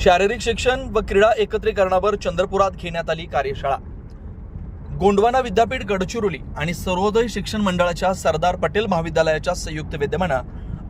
शारीरिक शिक्षण व क्रीडा एकत्रीकरणावर चंद्रपुरात घेण्यात आली कार्यशाळा. गोंडवाना विद्यापीठ गडचिरोली आणि सर्वोदय शिक्षण मंडळाच्या सरदार पटेल महाविद्यालयाच्या संयुक्त विद्यमानं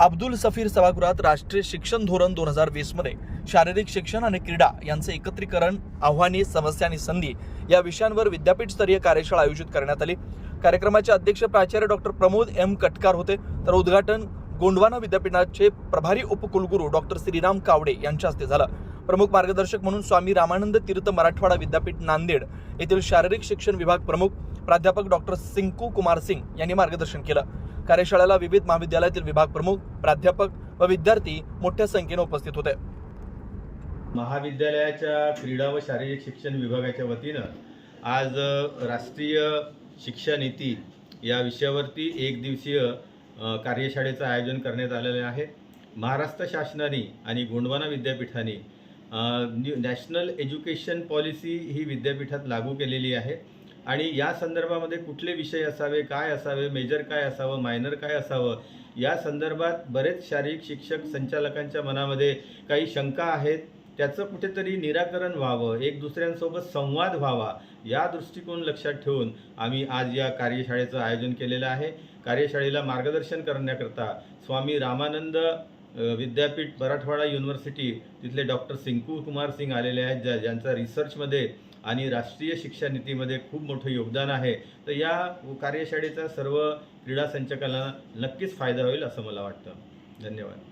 अब्दुल सफीर सभागृहात राष्ट्रीय शिक्षण धोरण दोन हजार वीसमध्ये शारीरिक शिक्षण आणि क्रीडा यांचे एकत्रीकरण आव्हाने समस्या आणि संधी या विषयांवर विद्यापीठ स्तरीय कार्यशाळा आयोजित करण्यात आली. कार्यक्रमाचे अध्यक्ष प्राचार्य डॉक्टर प्रमोद एम. कटकार होते. तर उद्घाटन गोंडवाना विद्यापीठाचे प्रभारी उपकुलगुरू डॉक्टर श्रीराम कावडे यांच्या हस्ते झालं. प्रमुख मार्गदर्शक म्हणून स्वामी रामानंद तीर्थ मराठवाडा विद्यापीठ नांदेड येथील शारीरिक शिक्षण विभाग प्रमुख प्राध्यापक डॉक्टर सिंकू कुमार सिंग यांनी मार्गदर्शन केलं. कार्यशाळेला विविध महाविद्यालयातील विभाग प्रमुख प्राध्यापक व विद्यार्थी मोठ्या संख्येने उपस्थित होते. महाविद्यालयाच्या क्रीडा व शारीरिक शिक्षण विभागाच्या वतीनं आज राष्ट्रीय शिक्षा नीती या विषयावरती एक दिवसीय कार्यशाळेचं आयोजन करण्यात आलेलं आहे. महाराष्ट्र शासनाने आणि गोंडवाना विद्यापीठाने नॅशनल एज्युकेशन पॉलिसी ही विद्यापीठात लागू केलेली आहे. आणि या संदर्भामध्ये कुठले विषय असावे काय असावे मेजर काय असावं मायनर काय असावं या संदर्भात बरेच शारीरिक शिक्षक संचालकांच्या मनामध्ये काही शंका आहेत. त्याचं कुठेतरी निराकरण व्हावं एक दुसऱ्यांसोबत संवाद व्हावा या दृष्टिकोन लक्षात ठेवून आम्ही आज या कार्यशाळेचं आयोजन केलेलं आहे. कार्यशाळेला मार्गदर्शन करण्याकरता स्वामी रामानंद विद्यापीठ मराठवाडा युनिव्हर्सिटी तिथले डॉक्टर सिंकू कुमार सिंग आलेले आहेत ज्या ज्यांचा रिसर्चमध्ये आणि राष्ट्रीय शिक्षा नीतीमध्ये खूप मोठं योगदान आहे. तर या कार्यशाळेचा सर्व क्रीडा संचालकांना नक्कीच फायदा होईल असं मला वाटतं. धन्यवाद.